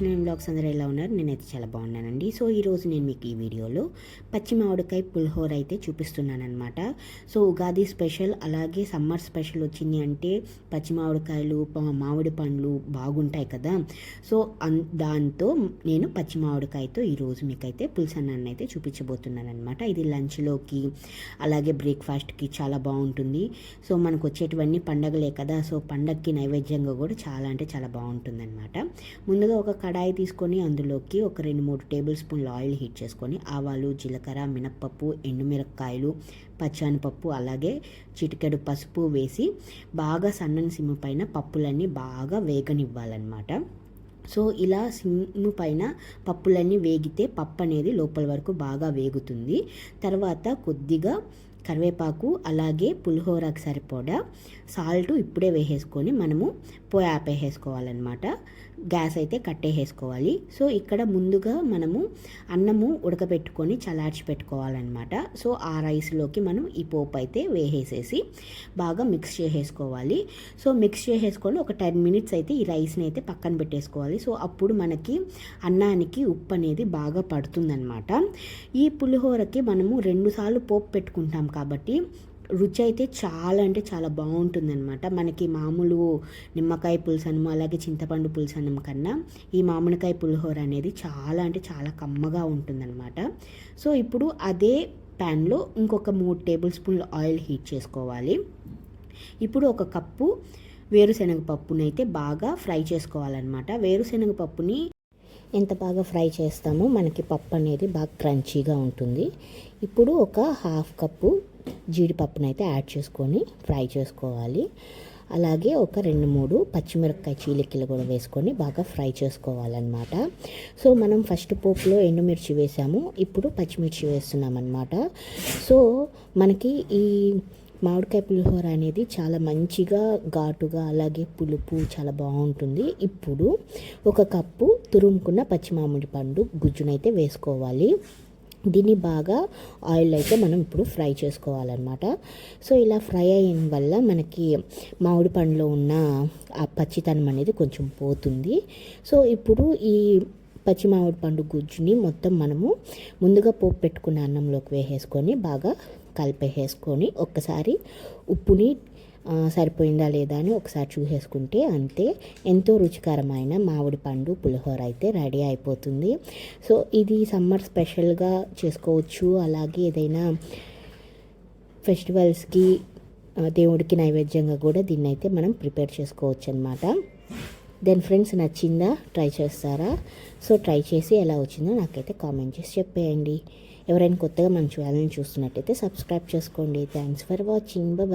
Lakshmi blogs అందరూ ఎలా ఉన్నారు నేనైతే చాలా బాగున్నానండి. సో ఈరోజు నేను మీకు ఈ వీడియోలో పచ్చి మామిడికాయ పులిహోర అయితే చూపిస్తున్నాను అనమాట సో ఉగాది స్పెషల్ అలాగే సమ్మర్ స్పెషల్ వచ్చింది అంటే పచ్చి మామిడికాయలు మామిడి పండ్లు బాగుంటాయి కదా. సో అన్ దాంతో నేను పచ్చి మామిడికాయతో ఈరోజు మీకైతే పులుసన్నాన్ని అయితే చూపించబోతున్నాను అనమాట ఇది లంచ్లోకి అలాగే బ్రేక్ఫాస్ట్కి చాలా బాగుంటుంది. సో మనకు వచ్చేటివన్నీ పండగలే కదా. సో పండగకి నైవేద్యంగా కూడా చాలా అంటే చాలా బాగుంటుంది అనమాట ముందుగా ఒక కడాయి తీసుకొని అందులోకి ఒక రెండు మూడు టేబుల్ స్పూన్ల ఆయిల్ హీట్ చేసుకొని ఆవాలు జీలకర్ర మినప్పప్పు ఎండుమిరపకాయలు పచ్చానిపప్పు అలాగే చిటికెడు పసుపు వేసి బాగా సన్నని సిమ్ము పైన పప్పులన్నీ బాగా వేగనివ్వాలన్నమాట. సో ఇలా సిమ్ము పైన పప్పులన్నీ వేగితే పప్పు అనేది లోపల వరకు బాగా వేగుతుంది. తర్వాత కొద్దిగా కరివేపాకు అలాగే పులిహోరకు సరిపడా సాల్ట్ ఇప్పుడే వేసేసుకొని మనము పోయి ఆపేసేసుకోవాలన్నమాట. గ్యాస్ అయితే కట్టేసేసుకోవాలి. సో ఇక్కడ ముందుగా మనము అన్నము ఉడకబెట్టుకొని చలార్చి పెట్టుకోవాలన్నమాట. సో ఆ రైస్లోకి మనం ఈ పోపు అయితే వేసేసేసి బాగా మిక్స్ చేసేసుకోవాలి. సో మిక్స్ చేసేసుకొని ఒక టెన్ మినిట్స్ అయితే ఈ రైస్ని అయితే పక్కన పెట్టేసుకోవాలి. సో అప్పుడు మనకి అన్నానికి ఉప్పు అనేది బాగా పడుతుందన్నమాట. ఈ పులిహోరకి మనము రెండుసార్లు పోపు పెట్టుకుంటాం కాబట్టి రుచి అయితే చాలా అంటే చాలా బాగుంటుందన్నమాట. మనకి మామూలు నిమ్మకాయ పులుసన్నం అలాగే చింతపండు పులుసన్నం కన్నా ఈ మామిడికాయ పులిహోర అనేది చాలా అంటే చాలా కమ్మగా ఉంటుందన్నమాట. సో ఇప్పుడు అదే ప్యాన్లో ఇంకొక మూడు టేబుల్ స్పూన్ల ఆయిల్ హీట్ చేసుకోవాలి. ఇప్పుడు ఒక కప్పు వేరుశనగ పప్పునైతే బాగా ఫ్రై చేసుకోవాలన్నమాట. వేరుశనగ పప్పుని ఎంత బాగా ఫ్రై చేస్తామో మనకి పప్పు అనేది బాగా క్రంచీగా ఉంటుంది. ఇప్పుడు ఒక హాఫ్ కప్పు జీడిపప్పునైతే యాడ్ చేసుకొని ఫ్రై చేసుకోవాలి. అలాగే ఒక రెండు మూడు పచ్చిమిరపకాయ చీలికలు కూడా వేసుకొని బాగా ఫ్రై చేసుకోవాలన్నమాట. సో మనం ఫస్ట్ పోపులో ఎండుమిర్చి వేసాము. ఇప్పుడు పచ్చిమిర్చి వేస్తున్నాం అనమాట సో మనకి ఈ మామిడికాయ పులిహోర అనేది చాలా మంచిగా ఘాటుగా అలాగే పులుపు చాలా బాగుంటుంది. ఇప్పుడు ఒక కప్పు తురుముకున్న పచ్చి మామిడి పండు గుజ్జునైతే వేసుకోవాలి. దీన్ని బాగా ఆయిల్ అయితే మనం ఇప్పుడు ఫ్రై చేసుకోవాలన్నమాట. సో ఇలా ఫ్రై అయిన వల్ల మనకి మామిడి పండులో ఉన్న ఆ పచ్చితనం అనేది కొంచెం పోతుంది. సో ఇప్పుడు ఈ పచ్చి మామిడి పండు గుజ్జుని మొత్తం మనము ముందుగా పోపు పెట్టుకున్న అన్నంలోకి వేసేసుకొని బాగా కలిపేసేసుకొని ఒక్కసారి ఉప్పుని సరిపోయిందా లేదా అని ఒకసారి చూసేసుకుంటే అంతే. ఎంతో రుచికరమైన మామిడి పండు పులిహోర అయితే రెడీ అయిపోతుంది. సో ఇది సమ్మర్ స్పెషల్గా చేసుకోవచ్చు. అలాగే ఏదైనా ఫెస్టివల్స్కి దేవుడికి నైవేద్యంగా కూడా దీన్ని అయితే మనం ప్రిపేర్ చేసుకోవచ్చు అనమాట దెన్ ఫ్రెండ్స్ నచ్చిందా? ట్రై చేస్తారా? సో ట్రై చేసి ఎలా వచ్చిందో నాకైతే కామెంట్ చేసి చెప్పేయండి. ఎవరైనా కొత్తగా మన ఛానల్ని చూస్తున్నట్టయితే సబ్స్క్రైబ్ చేసుకోండి. Thanks for watching bye